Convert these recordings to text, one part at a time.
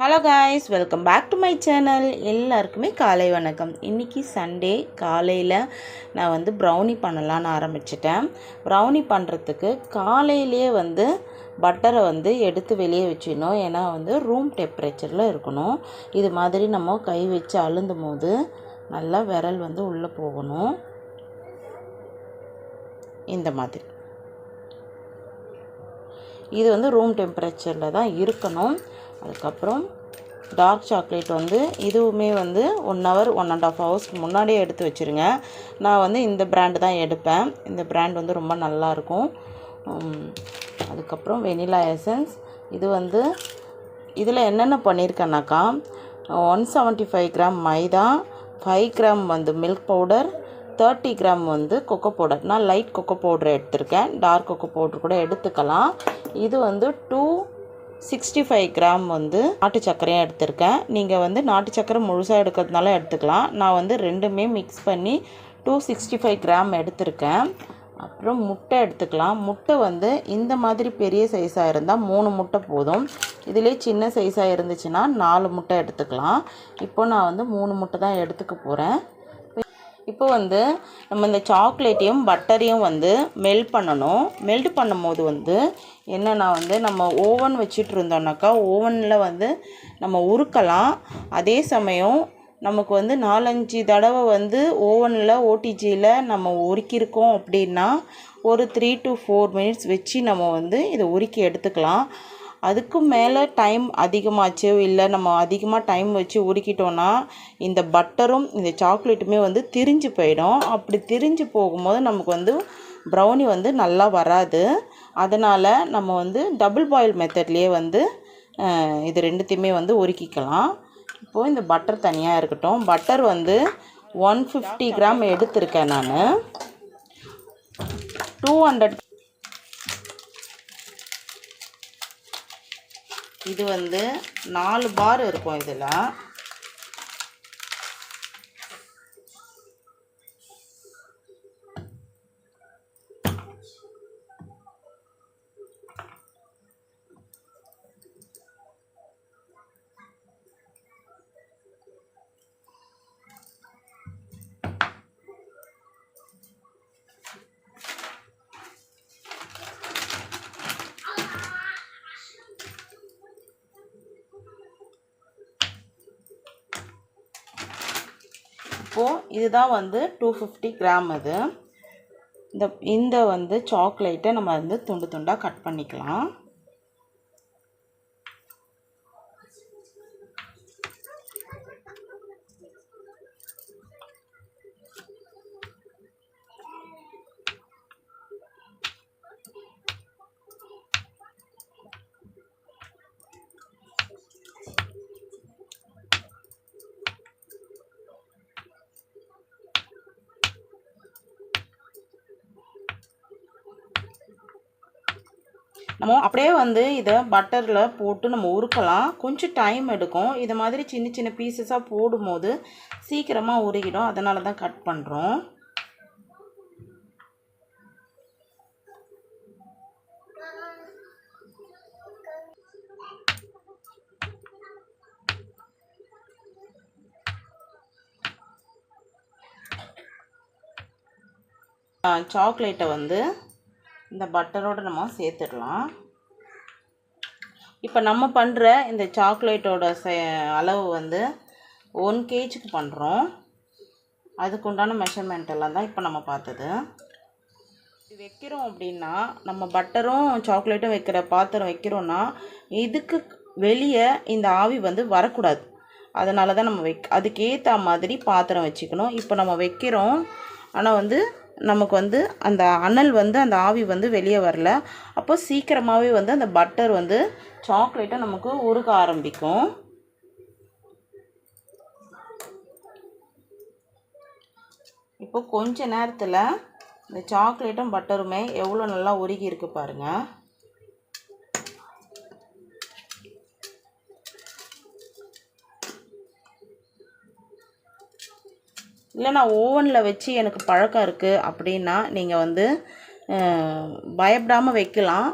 Hello guys welcome back to my channel எல்லாருக்குமே காலை வணக்கம். இன்றைக்கி சண்டே காலையில் நான் வந்து ப்ரௌனி பண்ணலான்னு ஆரம்பிச்சிட்டேன். ப்ரௌனி பண்ணுறதுக்கு காலையிலேயே வந்து பட்டரை வந்து எடுத்து வெளியே வச்சிடணும். ஏன்னா வந்து ரூம் டெம்பரேச்சரில் இருக்கணும். இது மாதிரி நம்ம கை வச்சு அழுந்தும் போது நல்லா விரல் வந்து உள்ளே போகணும். இந்த மாதிரி. இது வந்து ரூம் டெம்பரேச்சரில் தான் இருக்கணும். அதுக்கப்புறம் டார்க் சாக்லேட் வந்து இதுவுமே வந்து one hour one and half ஹவர்ஸ்க்கு முன்னாடியே எடுத்து வச்சுருங்க. நான் வந்து இந்த பிராண்டு தான் எடுப்பேன். இந்த பிராண்ட் வந்து ரொம்ப நல்லாயிருக்கும். அதுக்கப்புறம் வெனிலா எசன்ஸ் இது வந்து இதில் என்னென்ன பண்ணியிருக்கேன்னாக்கா one seventy five gram maida five gram வந்து மில்க் பவுடர் தேர்ட்டி கிராம் வந்து கொக்கோ பவுடர் நான் லைட் கொக்கோ பவுடர் எடுத்திருக்கேன். டார்க் கொக்கோ பவுடர் கூட எடுத்துக்கலாம். இது வந்து டூ சிக்ஸ்டி ஃபைவ் கிராம் வந்து நாட்டு சர்க்கரையும் எடுத்திருக்கேன். நீங்கள் வந்து நாட்டு சர்க்கரை முழுசாக எடுக்கிறதுனால எடுத்துக்கலாம். நான் வந்து ரெண்டுமே மிக்ஸ் பண்ணி டூ சிக்ஸ்டி ஃபைவ் கிராம் எடுத்திருக்கேன். அப்புறம் முட்டை எடுத்துக்கலாம். முட்டை வந்து இந்த மாதிரி பெரிய சைஸாக இருந்தால் மூணு முட்டை போதும். இதிலே சின்ன சைஸாக இருந்துச்சுன்னா நாலு முட்டை எடுத்துக்கலாம். இப்போ நான் வந்து மூணு முட்டை தான் எடுத்துக்க போகிறேன் இப்போ வந்து நம்ம இந்த சாக்லேட்டையும் பட்டரையும் வந்து மெல்ட் பண்ணணும். மெல்ட் பண்ணும்போது வந்து என்னென்னா வந்து நம்ம ஓவன் வச்சுட்டு இருந்தோம்னாக்கா ஓவனில் வந்து நம்ம உருக்கலாம். அதே சமயம் நமக்கு வந்து நாலஞ்சு தடவை வந்து ஓவனில் ஓடிஜியில் நம்ம உருக்கியிருக்கோம் அப்படின்னா ஒரு த்ரீ டு ஃபோர் மினிட்ஸ் வச்சு நம்ம வந்து இதை உருக்கி எடுத்துக்கலாம். அதுக்கும் மேலே டைம் அதிகமாச்சு இல்லை நம்ம அதிகமாக டைம் வச்சு உருக்கிட்டோன்னா இந்த பட்டரும் இந்த சாக்லேட்டுமே வந்து திரிஞ்சு போயிடும். அப்படி திரிஞ்சு போகும்போது நமக்கு வந்து ப்ரௌனி வந்து நல்லா வராது. அதனால் நம்ம வந்து டபுள் பாயில் மெத்தட்லேயே வந்து இது ரெண்டுத்தையுமே வந்து உருக்கிக்கலாம். இப்போது இந்த பட்டர் தனியாக இருக்கட்டும். பட்டர் வந்து ஒன் ஃபிஃப்டி கிராம் எடுத்திருக்கேன் நான். டூ ஹண்ட்ரட் இது வந்து நாலு பார் இருக்கும் இதில். இப்போது இதுதான் வந்து டூ ஃபிஃப்டி கிராம் அது. இந்த இந்த வந்து சாக்லேட்டை நம்ம வந்து துண்டு துண்டாக கட் பண்ணிக்கலாம். நம்ம அப்படியே வந்து இதை பட்டரில் போட்டு நம்ம உருக்கலாம். கொஞ்சம் டைம் எடுக்கும். இது மாதிரி சின்ன சின்ன பீசஸாக போடும்போது சீக்கிரமாக உருகிடும். அதனால தான் கட் பண்ணுறோம் சாக்லேட்டை வந்து இந்த பட்டரோடு நம்ம சேர்த்துடலாம். இப்போ நம்ம பண்ணுற இந்த சாக்லேட்டோட அளவு வந்து ஒன் கேஜிக்கு பண்ணுறோம் அதுக்கு உண்டான மெஷர்மெண்ட் எல்லாம் தான் இப்போ நம்ம பார்த்தது. இது வைக்கிறோம் அப்படின்னா நம்ம பட்டரும் சாக்லேட்டும் வைக்கிற பாத்திரம் வைக்கிறோன்னா இதுக்கு வெளியே இந்த ஆவி வந்து வரக்கூடாது. அதனால தான் நம்ம வைக் அதுக்கேற்ற மாதிரி பாத்திரம் வச்சுக்கணும். இப்போ நம்ம வைக்கிறோம். ஆனால் வந்து நமக்கு வந்து அந்த அனல் வந்து அந்த ஆவி வந்து வெளியே வரல. அப்போ சீக்கிரமாகவே வந்து அந்த பட்டர் வந்து சாக்லேட்டை நமக்கு உருக ஆரம்பிக்கும். இப்போ கொஞ்ச நேரத்தில் இந்த சாக்லேட்டும் பட்டருமே எவ்வளோ நல்லா உருகி இருக்கு பாருங்கள் இல்லை நான் ஓவனில் வச்சு எனக்கு பழக்கம் இருக்குது அப்படின்னா நீங்கள் வந்து பயப்படாமல் வைக்கலாம்.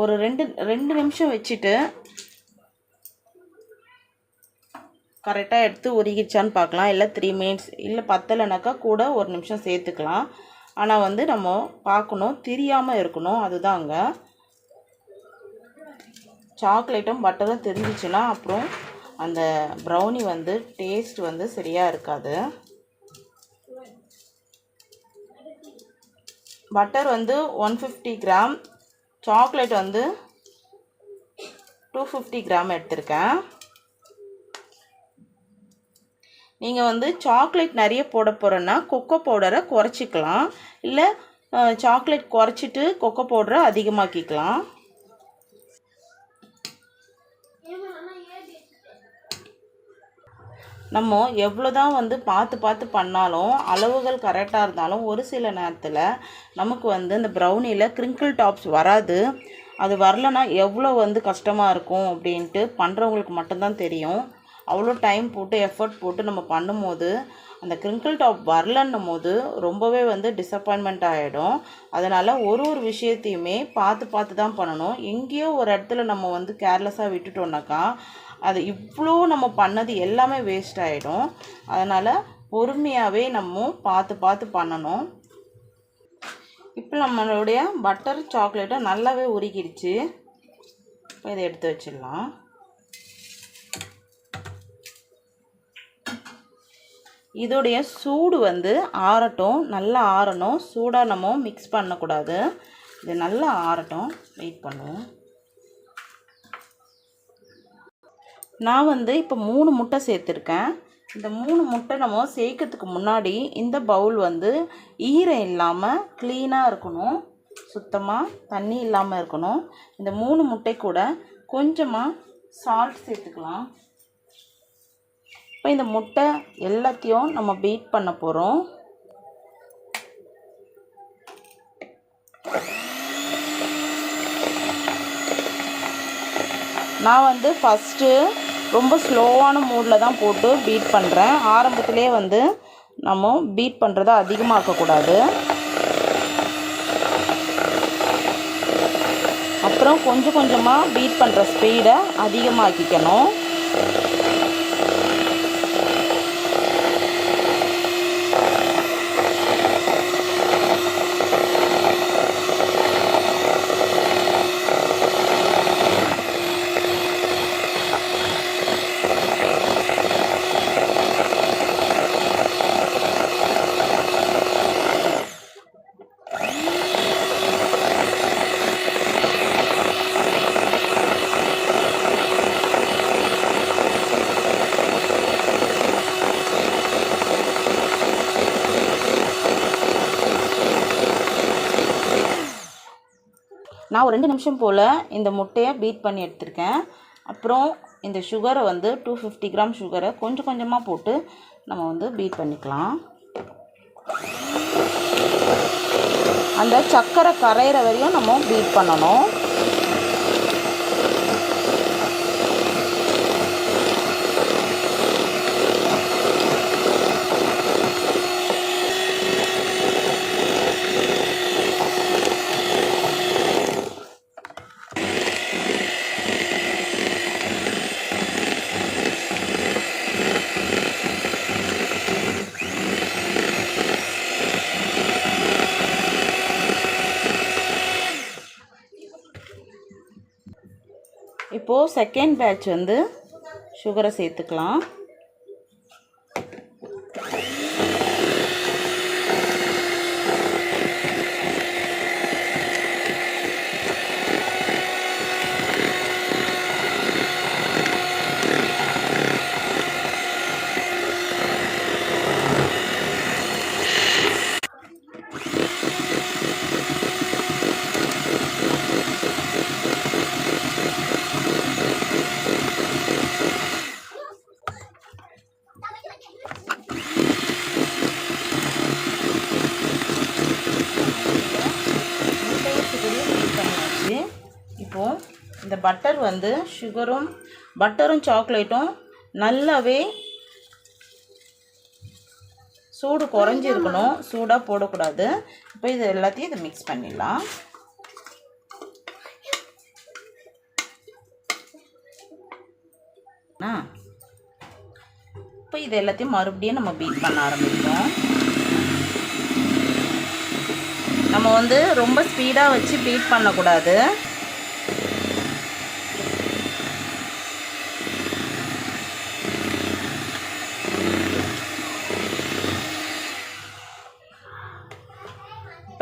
ஒரு ரெண்டு ரெண்டு நிமிஷம் வச்சுட்டு கரெக்டாக எடுத்து உருகிச்சான்னு பார்க்கலாம். இல்லை த்ரீ மினிட்ஸ் இல்லை பத்தலைனாக்கா கூட ஒரு நிமிஷம் சேர்த்துக்கலாம். ஆனால் வந்து நம்ம பார்க்கணும் தெரியாமல் இருக்கணும். அதுதாங்க சாக்லேட்டும் பட்டரும் தெரிஞ்சிச்சுன்னா அப்புறம் அந்த ப்ரௌனி வந்து டேஸ்ட் வந்து சரியாக இருக்காது. பட்டர் வந்து ஒன் ஃபிஃப்டி கிராம் சாக்லேட் வந்து டூ ஃபிஃப்டி கிராம் எடுத்திருக்கேன். நீங்கள் வந்து சாக்லேட் நிறைய போட போகிறோன்னா கொக்கோ பவுடரை குறைச்சிக்கலாம். இல்லை சாக்லேட் குறைச்சிட்டு கொக்கோ பவுடரை அதிகமாக்கிக்கலாம். நம்ம எவ்வளோ தான் வந்து பார்த்து பார்த்து பண்ணாலும் அளவுகள் கரெக்டாக இருந்தாலும் ஒரு சில நேரத்தில் நமக்கு வந்து இந்த ப்ரௌனியில் கிரிங்கிள் டாப்ஸ் வராது. அது வரலனா எவ்வளோ வந்து கஷ்டமாக இருக்கும் அப்படின்ட்டு பண்ணுறவங்களுக்கு மட்டும்தான் தெரியும். அவ்வளோ டைம் போட்டு எஃபர்ட் போட்டு நம்ம பண்ணும்போது அந்த கிரிங்கிள் டாப் வரலன்னும் போது ரொம்பவே வந்து டிசப்பாயின்மெண்ட் ஆகிடும் அதனால் ஒரு ஒரு விஷயத்தையுமே பார்த்து பார்த்து தான் பண்ணணும். எங்கேயோ ஒரு இடத்துல நம்ம வந்து கேர்லெஸ்ஸாக விட்டுட்டோம்னாக்கா அது இவ்வளோ நம்ம பண்ணது எல்லாமே வேஸ்ட் ஆகிடும் அதனால் பொறுமையாகவே நம்ம பார்த்து பார்த்து பண்ணணும். இப்போ நம்மளுடைய பட்டர் சாக்லேட்டை நல்லாவே உருகிடுச்சு இப்போ இதை எடுத்து வச்சிடலாம். இதோடைய சூடு வந்து ஆறட்டும். நல்லா ஆறணும். சூடாக நம்ம மிக்ஸ் பண்ணக்கூடாது. இது நல்லா ஆறட்டும். வெயிட் பண்ணுவோம். நான் வந்து இப்போ மூணு முட்டை சேர்த்துருக்கேன். இந்த மூணு முட்டை நம்ம சேர்க்கறதுக்கு முன்னாடி இந்த பவுல் வந்து ஈரம் இல்லாமல் க்ளீனாக இருக்கணும். சுத்தமாக தண்ணி இல்லாமல் இருக்கணும். இந்த மூணு முட்டை கூட கொஞ்சமாக சால்ட் சேர்த்துக்கலாம். இப்போ இந்த முட்டை எல்லாத்தையும் நம்ம பீட் பண்ண போகிறோம் நான் வந்து ஃபஸ்ட்டு ரொம்ப ஸ்லோவான மூடில் தான் போட்டு பீட் பண்ணுறேன் ஆரம்பத்திலே வந்து நம்ம பீட் பண்ணுறதை அதிகமாக்கக்கூடாது அப்புறம் கொஞ்சம் கொஞ்சமாக பீட் பண்ணுற ஸ்பீடை அதிகமாக்கிக்கணும் நான் ஒரு ரெண்டு நிமிஷம் போல் இந்த முட்டையை பீட் பண்ணி எடுத்திருக்கேன். அப்புறம் இந்த சுகரை வந்து டூ ஃபிஃப்டி கிராம் சுகரை கொஞ்சம் கொஞ்சமாக போட்டு நம்ம வந்து பீட் பண்ணிக்கலாம். அந்த சர்க்கரை கரையிற வரையும் நம்ம பீட் பண்ணணும் இப்போது செகண்ட் பேட்ச் வந்து சுகரை சேர்த்துக்கலாம் முட்டையை சுகரையும் பீட் பண்ணியாச்சு இப்போது இந்த பட்டர் வந்து சுகரும் பட்டரும் சாக்லேட்டும் நல்லாவே சூடு குறைஞ்சிருக்கணும். சூடாக போடக்கூடாது. இப்போ இது எல்லாத்தையும் இதை மிக்ஸ் பண்ணிடலாம். இப்போ இது எல்லாத்தையும் மறுபடியும் நம்ம பீட் பண்ண ஆரம்பிப்போம். நம்ம வந்து ரொம்ப ஸ்பீடாக வச்சு பீட் பண்ணக்கூடாது.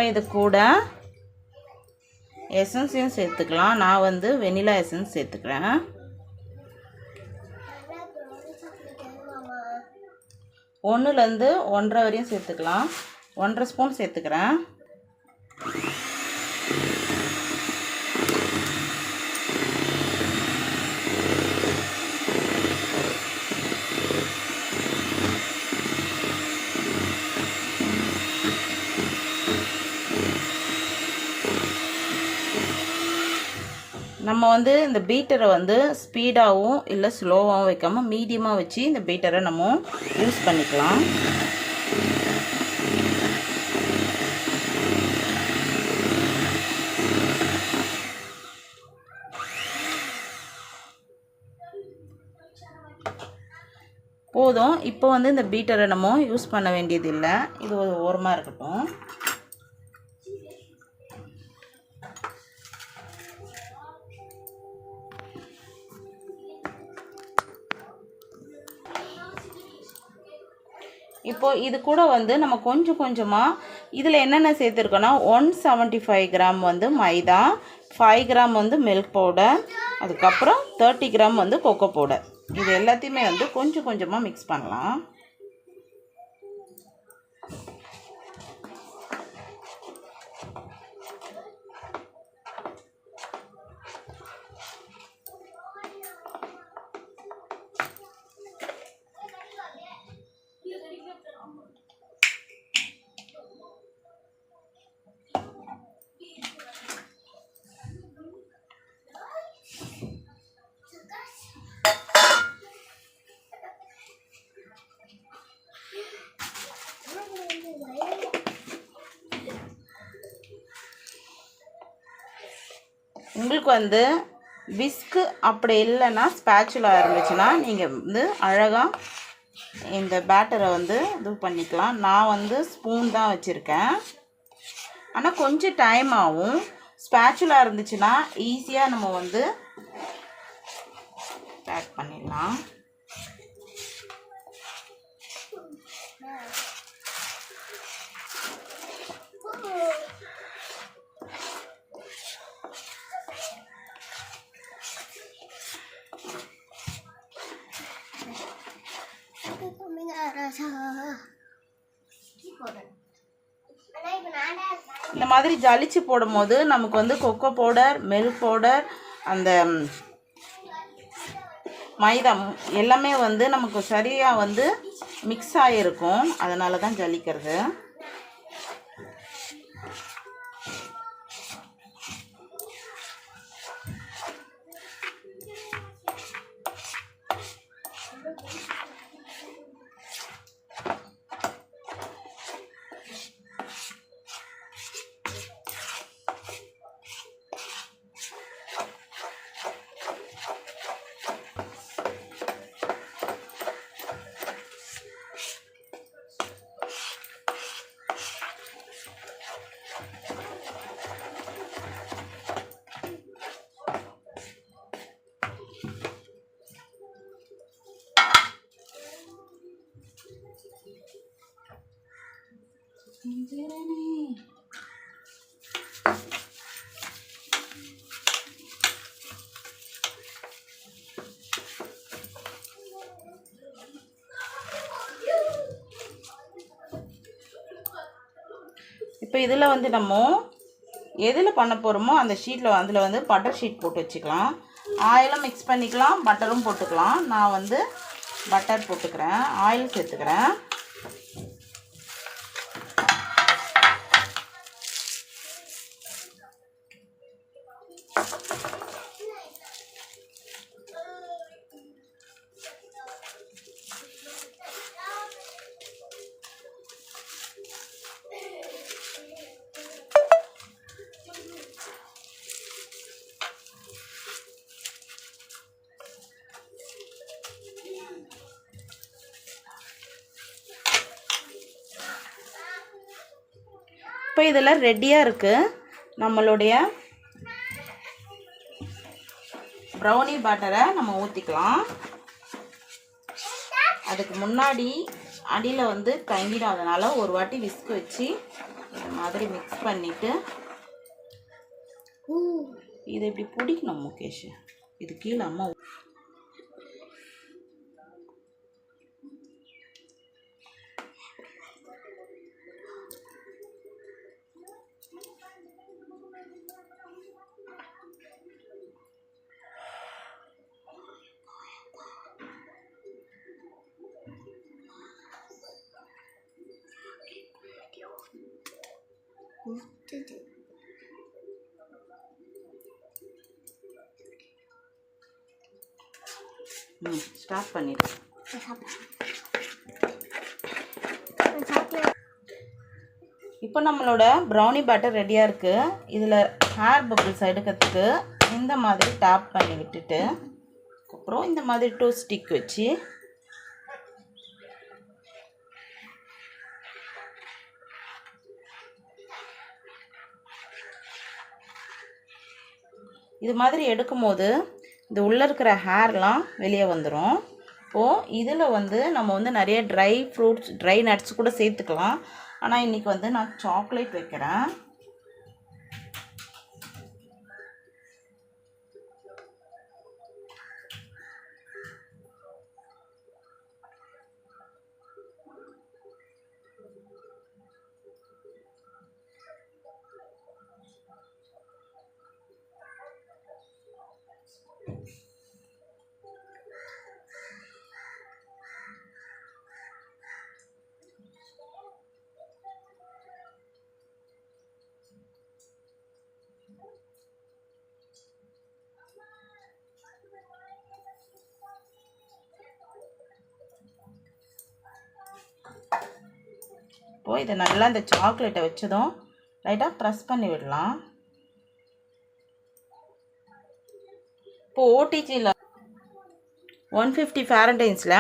இப்போ இது கூட எசன்ஸையும் சேர்த்துக்கலாம். நான் வந்து வெனிலா எசன்ஸ் சேர்த்துக்கிறேன். ஒன்றுலேருந்து ஒன்றரை வரையும் சேர்த்துக்கலாம். ஒன்றரை ஸ்பூன் சேர்த்துக்கிறேன். நம்ம வந்து இந்த பீட்டரை வந்து ஸ்பீடாகவும் இல்லை ஸ்லோவாகவும் வைக்காமல் மீடியமாக வச்சு இந்த பீட்டரை நம்ம யூஸ் பண்ணிக்கலாம். போதும். இப்போ வந்து இந்த பீட்டரை நம்ம யூஸ் பண்ண வேண்டியதில்லை. இது ஒரு ஓரமாக இருக்கட்டும். இப்போது இது கூட வந்து நம்ம கொஞ்சம் கொஞ்சமாக இதில் என்னென்ன சேர்த்துருக்கோன்னா ஒன் செவன்ட்டி ஃபைவ் கிராம் வந்து மைதா ஃபைவ் கிராம் வந்து மில்க் பவுடர் அதுக்கப்புறம் தேர்ட்டி கிராம் வந்து கொக்கோ பவுடர் இது எல்லாத்தையுமே வந்து கொஞ்சம் கொஞ்சமாக மிக்ஸ் பண்ணலாம். உங்களுக்கு வந்து விஸ்கு அப்படி இல்லைன்னா ஸ்பேச்சுலா இருந்துச்சுன்னா நீங்கள் வந்து அழகாக இந்த பேட்டரை வந்து இது பண்ணிக்கலாம். நான் வந்து ஸ்பூன் தான் வச்சுருக்கேன். ஆனால் கொஞ்சம் டைம் ஆகும். ஸ்பேச்சுலா இருந்துச்சுன்னா ஈஸியாக நம்ம வந்து பேக் பண்ணிடலாம். இந்த மாதிரி ஜலிச்சு போடும்போது நமக்கு வந்து கொக்கோ பவுடர் மில்க் பவுடர் அந்த மைதம் மைதா எல்லாமே வந்து நமக்கு சரியாக வந்து மிக்ஸ் ஆகிருக்கும் அதனால தான் ஜலிக்கிறது. இப்போ இதில் வந்து நம்ம எதில் பண்ண போகிறோமோ அந்த ஷீட்டில் அதில் வந்து பட்டர் ஷீட் போட்டு வச்சுக்கலாம். ஆயிலும் மிக்ஸ் பண்ணிக்கலாம் பட்டரும் போட்டுக்கலாம். நான் வந்து பட்டர் போட்டுக்கிறேன் ஆயில் சேர்த்துக்கிறேன். இப்போ இதில் ரெடியாக இருக்குது நம்மளுடைய ப்ரௌனி பட்டரை நம்ம ஊற்றிக்கலாம் அதுக்கு முன்னாடி அடியில் வந்து தங்கிடாதனால ஒரு வாட்டி விஸ்க் வச்சு இந்த மாதிரி மிக்ஸ் பண்ணிவிட்டு இது இப்படி பிடிக்கணும் முகேஷ். இது கீழே அம்மா ம் ஸ்டார்ட் பண்ணிடு. இப்போ நம்மளோட ப்ரௌனி பேட்டர் ரெடியாக இருக்குது இதில் ஹேர் பபிள்ஸ் எடுக்கிறதுக்கு இந்த மாதிரி டேப் பண்ணி விட்டுட்டு அப்புறம் இந்த மாதிரி டூ ஸ்டிக் வச்சு இது மாதிரி எடுக்கும்போது இது உள்ளே இருக்கிற ஹேர்லாம் வெளியே வந்துடும் இப்போது இதில் வந்து நம்ம வந்து நிறைய ட்ரை ஃப்ரூட்ஸ் ட்ரை நட்ஸ் கூட சேர்த்துக்கலாம். ஆனால் இன்றைக்கி வந்து நான் சாக்லேட் வைக்கிறேன். இப்போது இதை நல்லா இந்த சாக்லேட்டை வச்சதும் லைட்டாக ப்ரெஸ் பண்ணி விடலாம். இப்போது ஓடிஜியில் ஒன் ஃபிஃப்டி ஃபேரண்டைன்ஸில்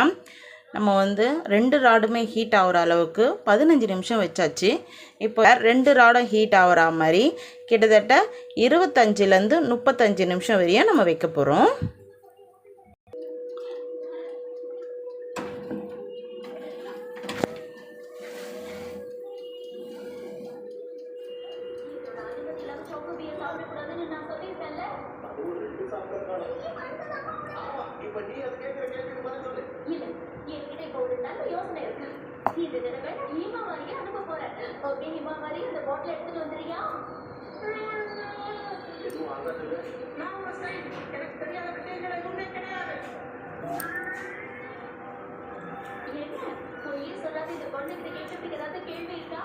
நம்ம வந்து ரெண்டு ராடுமே ஹீட் ஆகிற அளவுக்கு பதினஞ்சு நிமிஷம் வச்சாச்சு. இப்போ ரெண்டு ராடும் ஹீட் ஆகிற மாதிரி கிட்டத்தட்ட இருபத்தஞ்சிலேருந்து முப்பத்தஞ்சு நிமிஷம் வரையும் நம்ம வைக்க போகிறோம் பாட்டில் எடுத்துட்டு வந்துறியா நான் ஒரு எனக்கு தெரியாத விஷயங்கள் எதுவுமே கிடையாது. என்ன? பொய்யே சொல்லாத இந்த பொண்ணுகிட்ட கேட்கறதுக்கு ஏதாவது கேள்வி இருக்கா?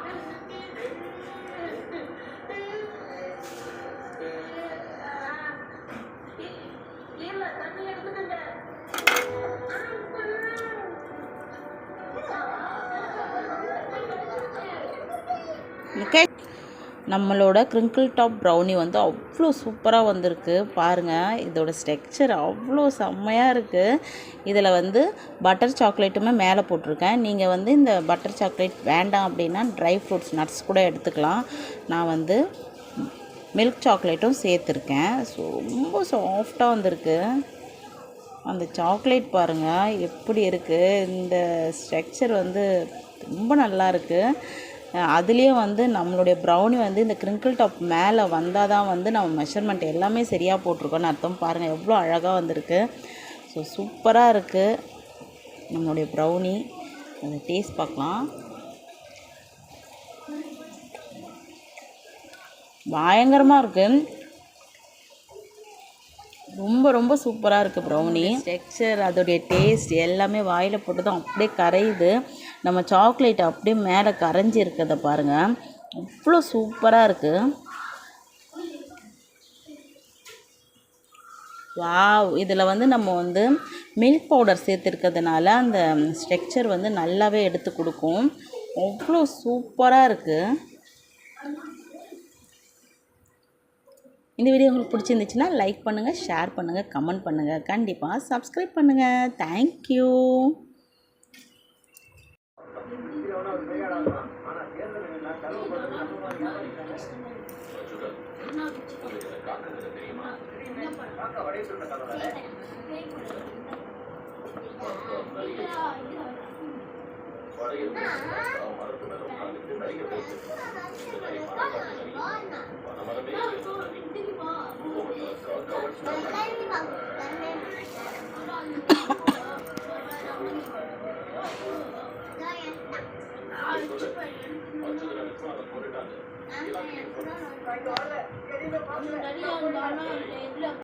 நம்மளோட கிரிங்கிள் டாப் ப்ரௌனி வந்து அவ்வளோ சூப்பராக வந்திருக்கு. பாருங்கள் இதோட ஸ்ட்ரக்சர் அவ்வளோ செம்மையாக இருக்குது இதில் வந்து பட்டர் சாக்லேட்டுமே மேலே போட்டிருக்கேன். நீங்கள் வந்து இந்த பட்டர் சாக்லேட் வேண்டாம் அப்படின்னா ட்ரை ஃப்ரூட்ஸ் நட்ஸ் கூட எடுத்துக்கலாம். நான் வந்து மில்க் சாக்லேட்டும் சேர்த்துருக்கேன். ஸோ ரொம்ப சாஃப்டாக வந்திருக்கு. அந்த சாக்லேட் பாருங்கள் எப்படி இருக்குது இந்த ஸ்ட்ரக்சர் வந்து ரொம்ப நல்லா இருக்குது அதுலேயும் வந்து நம்மளுடைய ப்ரௌனி வந்து இந்த கிரிங்கிள் டாப் மேலே வந்தால் தான் வந்து நம்ம மெஷர்மெண்ட் எல்லாமே சரியாக போட்டிருக்கோன்னு அர்த்தம். பாருங்கள் எவ்வளோ அழகாக வந்திருக்கு. ஸோ சூப்பராக இருக்குது நம்மளுடைய ப்ரௌனி அந்த டேஸ்ட் பார்க்கலாம். பயங்கரமாக இருக்குது ரொம்ப ரொம்ப சூப்பராக இருக்குது ப்ரௌனி டெக்ஸ்சர் அதோடைய டேஸ்ட் எல்லாமே வாயில் போட்டு தான் அப்படியே கரையுது. நம்ம சாக்லேட் அப்படியே மேலே கரைஞ்சி இருக்கிறத பாருங்கள் அவ்வளோ சூப்பராக இருக்குது வாவ் இதில் வந்து நம்ம வந்து மில்க் பவுடர் சேர்த்துருக்கிறதுனால அந்த ஸ்ட்ரக்சர் வந்து நல்லாவே எடுத்து கொடுக்கும். அவ்வளோ சூப்பராக இருக்குது இந்த வீடியோ உங்களுக்கு பிடிச்சிருந்துச்சுன்னா லைக் பண்ணுங்கள் ஷேர் பண்ணுங்கள் கமெண்ட் பண்ணுங்கள் கண்டிப்பாக சப்ஸ்கிரைப் பண்ணுங்கள் தேங்க்யூ தெரியுமா நிறைய இருந்தாலும் இதுல